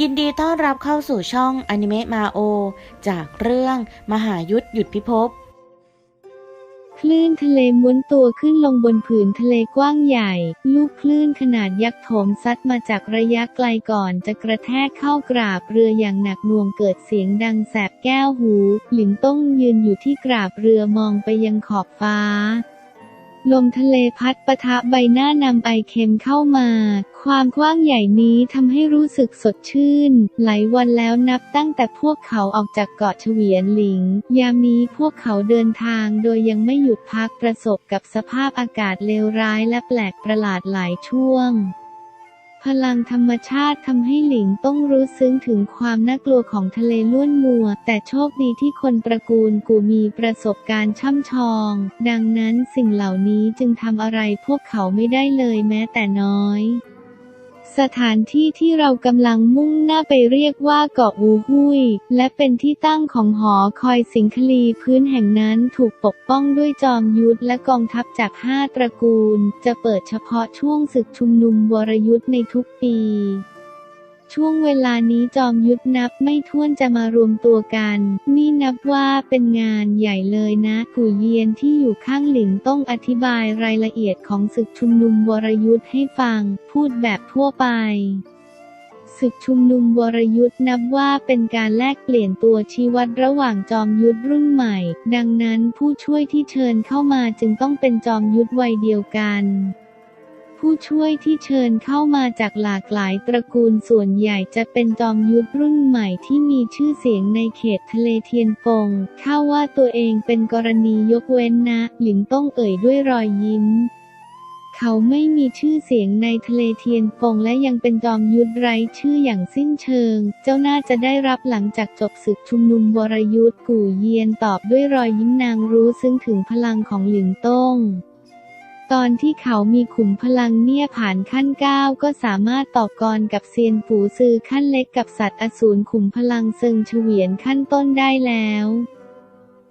ยินดีต้อนรับเข้าสู่ช่องอนิเมะมาโอ จากเรื่องมหายุทธหยุดพิภพ คลื่นทะเลม้วนตัวขึ้นลงบนผืนทะเลกว้างใหญ่ ลูกคลื่นขนาดยักษ์โถมซัดมาจากระยะไกลก่อนจะกระแทกเข้ากราบเรืออย่างหนักหน่วงเกิดเสียงดังแสบแก้วหู หลินต้องยืนอยู่ที่กราบเรือมองไปยังขอบฟ้า ลมทะเลพัดปะทะใบหน้านำไอเค็มเข้ามา ความกว้างใหญ่นี้ทำให้รู้สึกสดชื่น หลายวันแล้วนับตั้งแต่พวกเขาออกจากเกาะเฉวียนหลิง ยามนี้พวกเขาเดินทางโดยยังไม่หยุดพักประสบกับสภาพอากาศเลวร้ายและแปลกประหลาดหลายช่วง พลังธรรมชาติทำให้หลิงต้องรู้ซึ้งถึงความน่ากลัวของทะเลล้วนมัว แต่โชคดีที่คนประกูลกูมีประสบการณ์ช่ำชอง ดังนั้นสิ่งเหล่านี้จึงทำอะไรพวกเขาไม่ได้เลยแม้แต่น้อย สถานที่ที่เรากำลังมุ่งหน้าไปเรียกว่าเกาะอูหุยและเป็นที่ตั้งของหอคอยสิงคลีพื้นแห่งนั้นถูกปกป้องด้วยจอมยุทธและกองทัพจากห้าตระกูล จะเปิดเฉพาะช่วงศึกชุมนุมวรยุทธในทุกปี ช่วงเวลานี้จอมยุทธนับไม่ถ้วนจะมารวมตัวกัน นี่นับว่าเป็นงานใหญ่เลยนะกูเยียนที่อยู่ข้างหลินต้องอธิบายรายละเอียดของศึกชุมนุมวรยุทธ์ให้ฟัง พูดแบบทั่วไปศึกชุมนุมวรยุทธ์นับว่าเป็นการแลกเปลี่ยนตัวชี้วัดระหว่างจอมยุทธรุ่นใหม่ ดังนั้นผู้ช่วยที่เชิญเข้ามาจึงต้องเป็นจอมยุทธวัยเดียวกัน ผู้ช่วยที่เชิญเข้ามาจากหลากหลายตระกูลส่วนใหญ่จะเป็นจอมยุทธรุ่นใหม่ที่มีชื่อเสียงในเขตทะเลเทียนฟงข้าว่าตัวเองเป็นกรณียกเว้นนะ หลิงต้องเอ่ยด้วยรอยยิ้มเขาไม่มีชื่อเสียงในทะเลเทียนฟงและยังเป็นจอมยุทธไร้ชื่ออย่างสิ้นเชิง เจ้าน่าจะได้รับหลังจากจบศึกชุมนุมวรยุทธ์กู่เยียนตอบด้วยรอยยิ้มนางรู้ซึ่งถึงพลังของหลินต้ง ตอนที่เขามีขุมพลังเนี่ยผ่านขั้นเก้าก็สามารถต่อกรกับเซียนปูซือขั้นเล็กกับสัตว์อสูรขุมพลังเซิงเฉวียนขั้นต้นได้แล้ว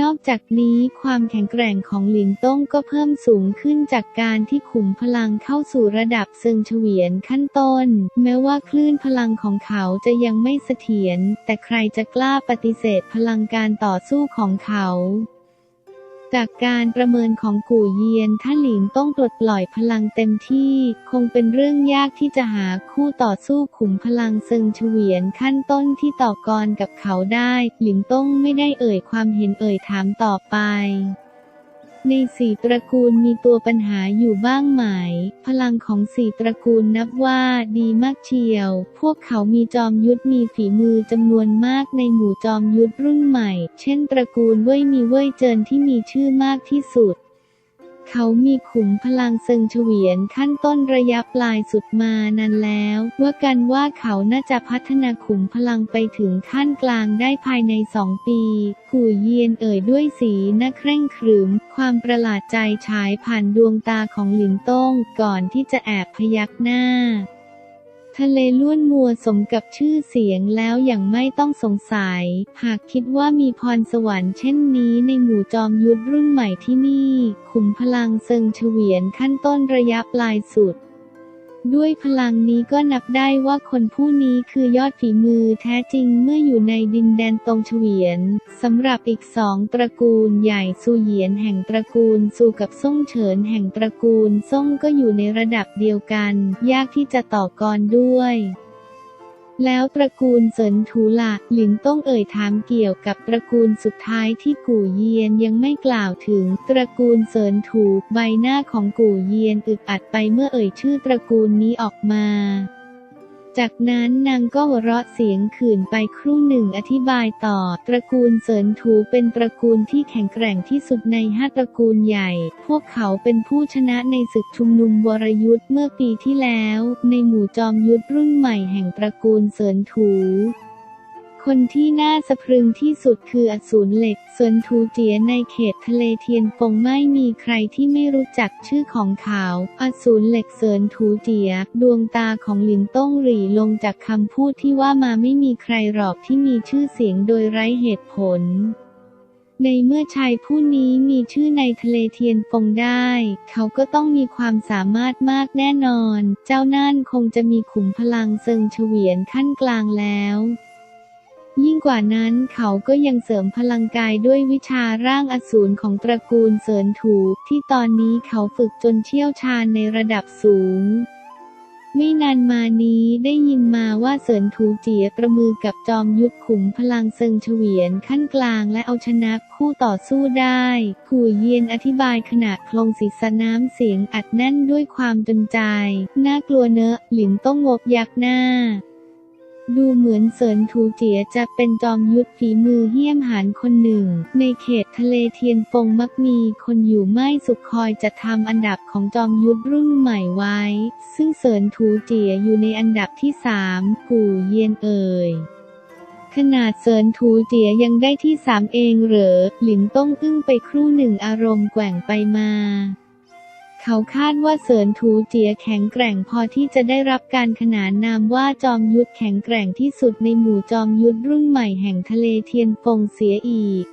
นอกจากนี้ความแข็งแกร่งของหลิงต้งก็เพิ่มสูงขึ้นจากการที่ขุมพลังเข้าสู่ระดับเซิงเฉวียนขั้นต้น แม้ว่าคลื่นพลังของเขาจะยังไม่เสถียรแต่ใครจะกล้าปฏิเสธพลังการต่อสู้ของเขา จากการประเมินของกู่เยียนถ้าหลิงต้องปลดปล่อยพลังเต็มที่ คงเป็นเรื่องยากที่จะหาคู่ต่อสู้ขุมพลังเซิงเฉวียนขั้นต้นที่ต่อกรกับเขาได้ หลิงต้องไม่ได้เอ่ยความเห็นเอ่ยถามต่อไป ในสี่ตระกูลมีตัวปัญหาอยู่บ้างไหม พลังของสี่ตระกูลนับว่าดีมากเชียว พวกเขามีจอมยุทธมีฝีมือจำนวนมากในหมู่จอมยุทธรุ่นใหม่ เช่น ตระกูลเว่ยมีเว่ยเจินที่มีชื่อมากที่สุด เขามีขุมพลังเซิงเฉวียนขั้นต้นระยะปลายสุดมานานแล้ว ว่ากันว่าเขาน่าจะพัฒนาขุมพลังไปถึงขั้นกลางได้ภายในสองปี กู่เยียนเอ่ยด้วยสีหน้าเคร่งขรึม ความประหลาดใจฉายผ่านดวงตาของหลินต้ง ก่อนที่จะแอบพยักหน้า ทะเลล้วนมัวสมกับชื่อเสียงแล้วอย่างไม่ต้องสงสัย หากคิดว่ามีพรสวรรค์เช่นนี้ในหมู่จอมยุทธรุ่นใหม่ที่นี่ ขุมพลังเซิงเฉวียนขั้นต้นระยะปลายสุด ด้วยพลังนี้ก็นับได้ว่าคนผู้นี้คือยอดฝีมือแท้จริงเมื่ออยู่ในดินแดนตรงเฉวียนสำหรับอีกสองตระกูลใหญ่ซูเหยียนแห่งตระกูลซูกับซ่งเฉินแห่งตระกูลซ่งก็อยู่ในระดับเดียวกัน ยากที่จะต่อกรด้วย แล้วตระกูลเซินถูละหลินต้องเอ่ยถามเกี่ยวกับตระกูลสุดท้ายที่กู่เยียนยังไม่กล่าวถึง ตระกูลเซินถูใบหน้าของกู่เยียนอึดอัดไปเมื่อเอ่ยชื่อตระกูลนี้ออกมา จากนั้นนางก็หัวเราะเสียงขื่นไปครู่หนึ่งอธิบายต่อ ตระกูลเซินถูเป็นตระกูลที่แข็งแกร่งที่สุดในห้าตระกูลใหญ่ พวกเขาเป็นผู้ชนะในศึกชุมนุมวรยุทธ์เมื่อปีที่แล้ว ในหมู่จอมยุทธรุ่นใหม่แห่งตระกูลเซินถู คนที่น่าสะพรึงที่สุดคืออสูรเหล็กเซินทูเจียในเขตทะเลเทียนฟงไม่มีใครที่ไม่รู้จักชื่อของเขา อสูรเหล็กเซินทูเจีย ดวงตาของหลินต้งหรี่ลงจากคำพูดที่ว่ามาไม่มีใครหรอกที่มีชื่อเสียงโดยไร้เหตุผลในเมื่อชายผู้นี้มีชื่อในทะเลเทียนฟงได้ เขาก็ต้องมีความสามารถมากแน่นอน เจ้านั่นคงจะมีขุมพลังเซิงเฉวียนขั้นกลางแล้ว ยิ่งกว่านั้นเขาก็ยังเสริมพลังกายด้วยวิชาร่างอสูรของตระกูลเสรินถูที่ตอนนี้เขาฝึกจนเชี่ยวชาญในระดับสูง ไม่นานมานี้ได้ยินมาว่าเสินถูเจียประมือกับจอมยุทธขุมพลังเซิงเฉวียนขั้นกลางและเอาชนะคู่ต่อสู้ได้กู่เยียนอธิบายขณะคลงศีรษะน้ำเสียงอัดแน่นด้วยความจนใจ น่ากลัวเนอะหลินต้องงบยักหน้า ดูเหมือนเสินถูเจียจะเป็นจอมยุทธฝีมือเหี้ยมหานคนหนึ่ง ในเขตทะเลเทียนฟงมักมีคนอยู่ไม่สุขคอยจะทำอันดับของจอมยุทธรุ่นใหม่ไว้ ซึ่งเสินถูเจียอยู่ในอันดับที่สามกู่เยียนเอ่ยขนาดเซินถูเจียยังได้ที่สามเองเหรอ หลินต้องอึ้งไปครู่หนึ่งอารมณ์แกว่งไปมา เขาคาดว่าเสินถูเจียแข็งแกร่งพอที่จะได้รับการขนานนามว่าจอมยุทธแข็งแกร่งที่สุดในหมู่จอมยุทธรุ่นใหม่แห่งทะเลเทียนฟงเสียอีก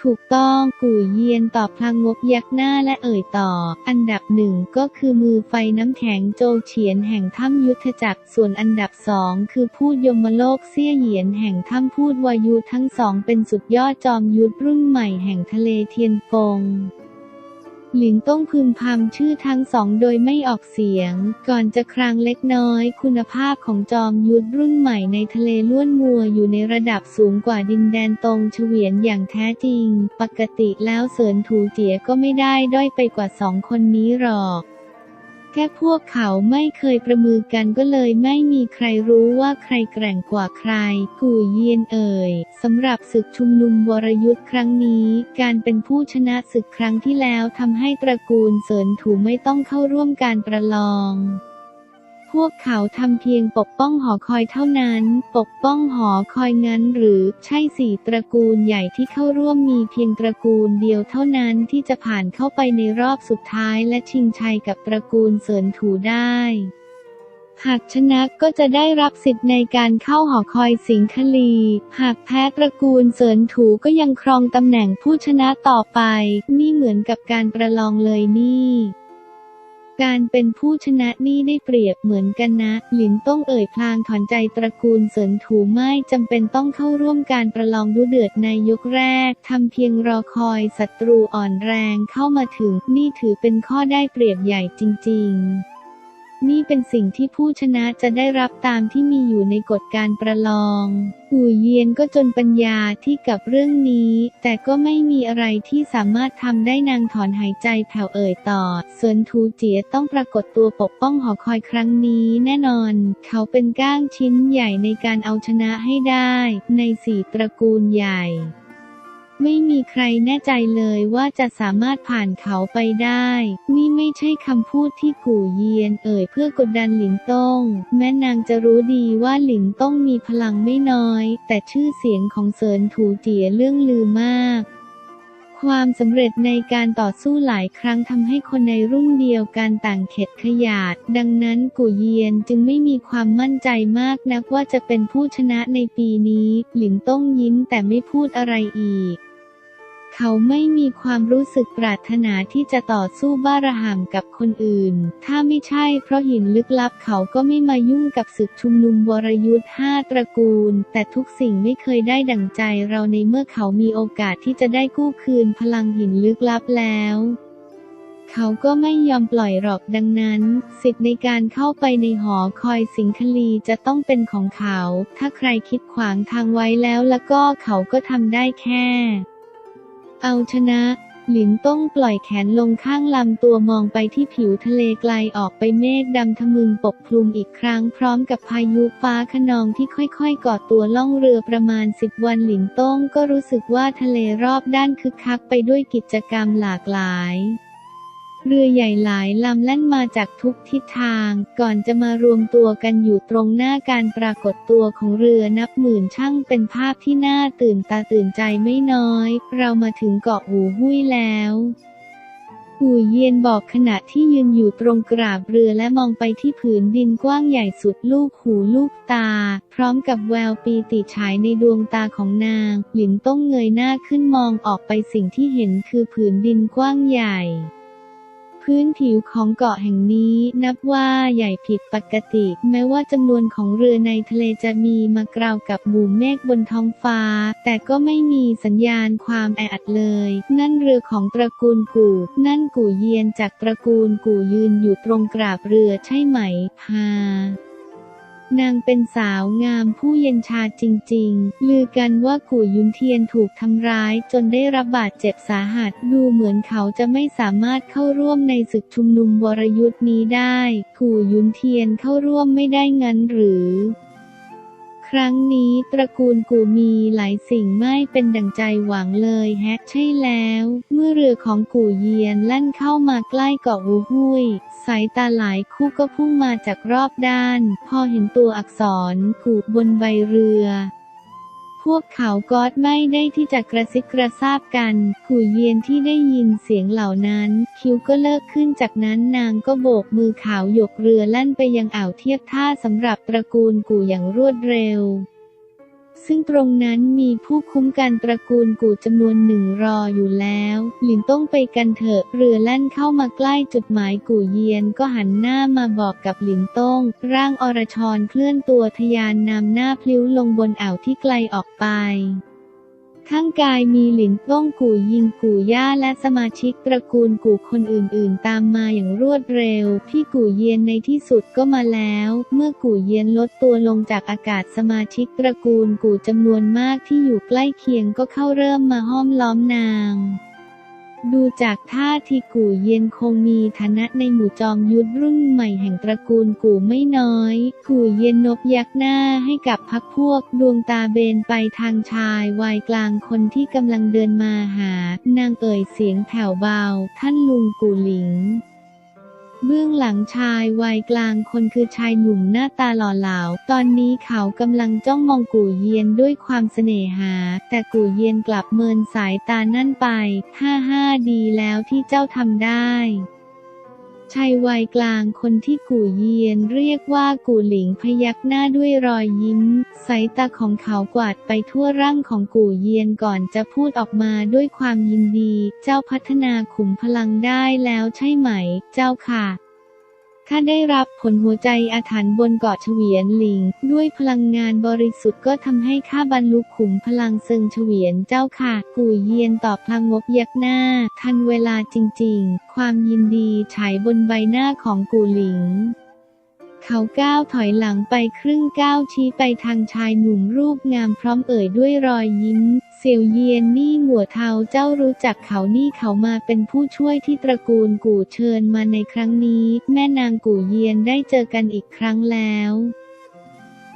ถูกต้องกู่เยียนตอบพลางงบยักหน้าและเอ่ยต่อ อันดับหนึ่งก็คือมือไฟน้ำแข็งโจวเฉียนแห่งถ้ำยุทธจักร ส่วนอันดับสองคือพูดยมโลกเซี่ยเหยียนแห่งถ้ำพูดวายุทั้งสองเป็นสุดยอดจอมยุทธรุ่นใหม่แห่งทะเลเทียนฟง หลินต้องพึมพำชื่อทั้งสองโดยไม่ออกเสียง ก่อนจะครางเล็กน้อย คุณภาพของจอมยุทธรุ่นใหม่ในทะเลล้วนมัวอยู่ในระดับสูงกว่าดินแดนตรงเฉวียนอย่างแท้จริง ปกติแล้วเสินถูเจียก็ไม่ได้ด้อยไปกว่าสองคนนี้หรอก ค่พวกเขาไม่เคยประมือกันก็เลยไม่มีใครรู้ว่าใครแกร่งกว่าใคร กู่เยียนเอ่ยสำหรับศึกชุมนุมวรยุทธ์ครั้งนี้ การเป็นผู้ชนะศึกครั้งที่แล้วทำให้ตระกูลเสรินถูไม่ต้องเข้าร่วมการประลอง พวกเขาทำเพียงปกป้องหอคอยเท่านั้น ปกป้องหอคอยงั้นหรือใช่สี่ตระกูลใหญ่ที่เข้าร่วมมีเพียงตระกูลเดียวเท่านั้นที่จะผ่านเข้าไปในรอบสุดท้ายและชิงชัยกับตระกูลเสรินถูได้หากชนะก็จะได้รับสิทธิ์ในการเข้าหอคอยสิงคลี หากแพ้ตระกูลเสรินถูก็ยังครองตำแหน่งผู้ชนะต่อไป นี่เหมือนกับการประลองเลยนี่ การเป็นผู้ชนะนี่ได้เปรียบเหมือนกันนะ หลินต้องเอ่ยพลางถอนใจตระกูลเสรินถูไม่จำเป็นต้องเข้าร่วมการประลองดูเดือดในยกแรกทำเพียงรอคอยศัตรูอ่อนแรงเข้ามาถึง นี่ถือเป็นข้อได้เปรียบใหญ่จริง ๆ นี่เป็นสิ่งที่ผู้ชนะจะได้รับตามที่มีอยู่ในกฎการประลองกู่เยียนก็จนปัญญาที่กับเรื่องนี้ แต่ก็ไม่มีอะไรที่สามารถทำได้นางถอนหายใจแผ่วเอ่ยต่อ ส่วนทูเจียต้องปรากฏตัวปกป้องหอคอยครั้งนี้แน่นอน เขาเป็นก้างชิ้นใหญ่ในการเอาชนะให้ได้ ในสี่ตระกูลใหญ่ ไม่มีใครแน่ใจเลยว่าจะสามารถผ่านเขาไปได้ นี่ไม่ใช่คำพูดที่กู่เยียนเอ่ยเพื่อกดดันหลินต้ง แม้นางจะรู้ดีว่าหลินต้งมีพลังไม่น้อย แต่ชื่อเสียงของเซินถูเจียเรื่องลือมากความสำเร็จในการต่อสู้หลายครั้งทำให้คนในรุ่นเดียวกันต่างเข็ดขยาด ดังนั้นกู่เยียนจึงไม่มีความมั่นใจมากนักว่าจะเป็นผู้ชนะในปีนี้ หลินต้งยิ้มแต่ไม่พูดอะไรอีก เขาไม่มีความรู้สึกปรารถนาที่จะต่อสู้บ้าระห่ำกับคนอื่น ถ้าไม่ใช่เพราะหินลึกลับเขาก็ไม่มายุ่งกับศึกชุมนุมวรยุทธ์ห้าตระกูล แต่ทุกสิ่งไม่เคยได้ดั่งใจเราในเมื่อเขามีโอกาสที่จะได้กู้คืนพลังหินลึกลับแล้วเขาก็ไม่ยอมปล่อยหรอกดังนั้น สิทธิ์ในการเข้าไปในหอคอยสิงคลีจะต้องเป็นของเขา ถ้าใครคิดขวางทางไว้แล้วแล้วก็เขาก็ทำได้แค่ เอาชนะ หลินต้องปล่อยแขนลงข้างลำตัวมองไปที่ผิวทะเลไกลออกไปเมฆดำทะมึงปกคลุมอีกครั้งพร้อมกับพายุฟ้าขนองที่ค่อยๆก่อตัวล่องเรือประมาณสิบวันหลินต้องก็รู้สึกว่าทะเลรอบด้านคึกคักไปด้วยกิจกรรมหลากหลาย เรือใหญ่หลายลำแล่นมาจากทุกทิศทาง ก่อนจะมารวมตัวกันอยู่ตรงหน้าการปรากฏตัวของเรือนับหมื่นช่างเป็นภาพที่น่าตื่นตาตื่นใจไม่น้อย เรามาถึงเกาะหูหุ้ยแล้วกู่เยียนบอกขณะที่ยืนอยู่ตรงกราบเรือและมองไปที่ผืนดินกว้างใหญ่สุดลูกหูลูกตา พร้อมกับแววปีติฉายในดวงตาของนาง หลินต้องเงยหน้าขึ้นมองออกไปสิ่งที่เห็นคือผืนดินกว้างใหญ่ พื้นผิวของเกาะแห่งนี้นับว่าใหญ่ผิดปกติ แม้ว่าจำนวนของเรือในทะเลจะมีมากราวกับหมู่เมฆบนท้องฟ้า แต่ก็ไม่มีสัญญาณความแออัดเลย นั่นเรือของตระกูลกู่ นั่นกู่เยียนจากตระกูลกู่ยืนอยู่ตรงกราบเรือใช่ไหมพา นางเป็นสาวงามผู้เย็นชาจริง ๆ ลือกันว่ากู่ยุนเทียนถูกทำร้ายจนได้รับบาดเจ็บสาหัส ดูเหมือนเขาจะไม่สามารถเข้าร่วมในศึกชุมนุมวรยุทธ์นี้ได้ กู่ยุนเทียนเข้าร่วมไม่ได้งั้นหรือ ครั้งนี้ตระกูลกูมีหลายสิ่งไม่เป็นดังใจหวังเลยแฮะใช่แล้ว เมื่อเรือของกูเยียนแล่นเข้ามาใกล้เกาะอูหุยสายตาหลายคู่ก็พุ่งมาจากรอบด้าน พอเห็นตัวอักษรกูบนใบเรือ วกเขาก็ไม่ได้ที่จะกระซิบกระซาบกันกูเยียนที่ได้ยินเสียงเหล่านั้น คิ้วก็เลิกขึ้นจากนั้นนางก็โบกมือขาวหยกเรือแล่นไปยังอ่าวเทียบท่าสำหรับตระกูลกูอย่างรวดเร็ว ซึ่งตรงนั้นมีผู้คุ้มกันตระกูลกูจำนวนหนึ่งรออยู่แล้ว หลินต้องไปกันเถอะเรือแล่นเข้ามาใกล้จุดหมายกูเยียนก็หันหน้ามาบอกกับหลินต้ง ร่างอรชรเคลื่อนตัวทะยานนำหน้าพลิ้วลงบนอ่าวที่ไกลออกไป ข้างกายมีหลินต้งกู่ยิงกู่ย่าและสมาชิกตระกูลกู่คนอื่นๆ ตามมาอย่างรวดเร็ว พี่กู่เยียนในที่สุดก็มาแล้ว เมื่อกู่เยียนลดตัวลงจากอากาศสมาชิกตระกูลกู่จำนวนมากที่อยู่ใกล้เคียงก็เข้าเริ่มมาห้อมล้อมนาง ดูจากท่าทีกู่เย็นคงมีฐานะในหมู่จอมยุทธรุ่นใหม่แห่งตระกูลกู่ไม่น้อย กู่เย็นนบยักหน้าให้กับพักพวกดวงตาเบนไปทางชายวัยกลางคนที่กำลังเดินมาหา นางเอ่ยเสียงแผ่วเบา ท่านลุงกู่หลิง เบื้องหลังชายวัยกลางคนคือชายหนุ่มหน้าตาหล่อเหลา ตอนนี้เขากำลังจ้องมองกู่เยียนด้วยความเสน่หา แต่กู่เยียนกลับเมินสายตานั่นไป ห้าห้าดีแล้วที่เจ้าทำได้ ชายวัยกลางคนที่กู่เยียนเรียกว่ากู่หลิงพยักหน้าด้วยรอยยิ้ม สายตาของเขากวาดไปทั่วร่างของกู่เยียนก่อนจะพูดออกมาด้วยความยินดี เจ้าพัฒนาขุมพลังได้แล้วใช่ไหม เจ้าค่ะ ข้าได้รับผลหัวใจอาถรรพ์บนเกาะเฉวียนหลิง ด้วยพลังงานบริสุทธิ์ก็ทำให้ข้าบรรลุขุมพลังเซิงเฉวียนเจ้าค่ะกู่เยียนตอบพลางงบยักหน้า ทันเวลาจริงๆ ความยินดีฉายบนใบหน้าของกู่หลิงเขาก้าวถอยหลังไปครึ่งก้าวชี้ไปทางชายหนุ่มรูปงามพร้อมเอ่ยด้วยรอยยิ้ม เสี่ยวเยียนนี่หัวเทาเจ้ารู้จักเขานี่เขามาเป็นผู้ช่วยที่ตระกูลกู่เชิญมาในครั้งนี้ แม่นางกู่เยียนได้เจอกันอีกครั้งแล้ว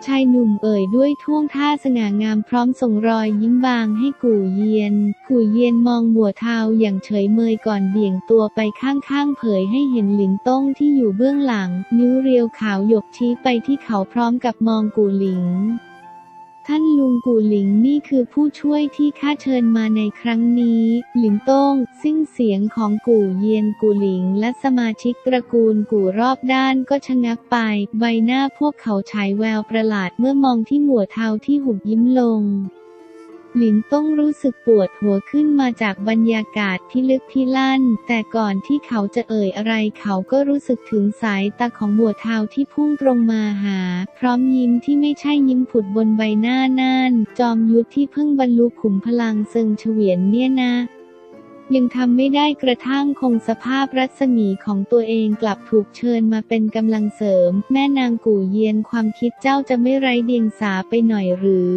ชายหนุ่มเอ่ยด้วยท่วงท่าสง่างามพร้อมส่งรอยยิ้มบางให้กู่เยียน กู่เยียนมองหัวเทาอย่างเฉยเมยก่อนเบี่ยงตัวไปข้างๆ เผยให้เห็นหลินต้งที่อยู่เบื้องหลัง นิ้วเรียวขาวหยกชี้ไปที่เขาพร้อมกับมองกู่หลิง ท่านลุงกู่หลิงนี่คือผู้ช่วยที่ข้าเชิญมาในครั้งนี้ หลินต้ง ซึ่งเสียงของกู่เยียนกู่หลิงและสมาชิกตระกูลกู่รอบด้านก็ชะงักไป ใบหน้าพวกเขาฉายแววประหลาดเมื่อมองที่หมวดเทาที่หุบยิ้มลง หลินต้องรู้สึกปวดหัวขึ้นมาจากบรรยากาศที่ลึกที่ลั่น แต่ก่อนที่เขาจะเอ่ยอะไรเขาก็รู้สึกถึงสายตาของบัวเทาที่พุ่งตรงมาหา พร้อมยิ้มที่ไม่ใช่ยิ้มผุดบนใบหน้านั่น จอมยุทธที่เพิ่งบรรลุขุมพลังเซิงเฉวียนเนี่ยนะยังทำไม่ได้กระทั่งคงสภาพรัศมีของตัวเองกลับถูกเชิญมาเป็นกำลังเสริม แม่นางกู่เยียนความคิดเจ้าจะไม่ไร้เดียงสาไปหน่อยหรือ